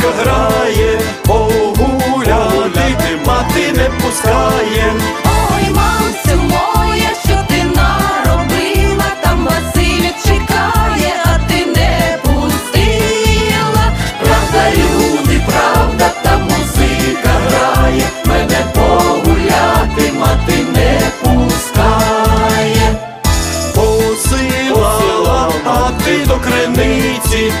Музика грає, погуляти ти мати не пускає. Ой, мамцю моя, що ти наробила, там Василь чекає, а ти не пустила. Правда, люди, правда, та музика грає, мене погуляти, мати не пускає. Посила, а ти до криниці.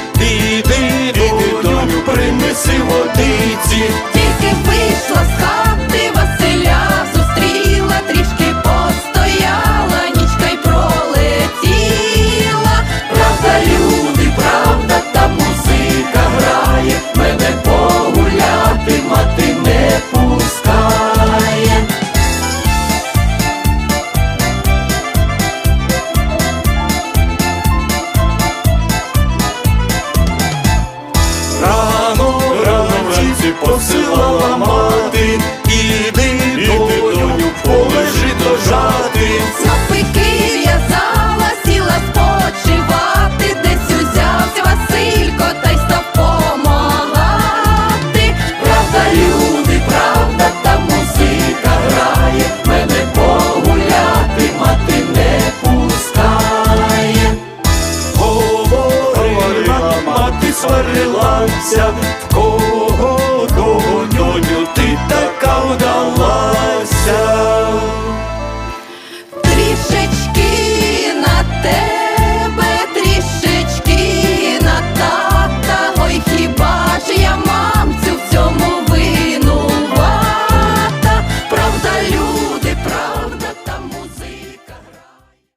посилала мати, іди, доню, полежи дожати. Навпики в'язала, сіла спочивати, десь узявся Василько, та й став помагати. Правда, люди, правда, та музика грає, мене погуляти, мати не пускає. Говорила, мати сварилася в кого.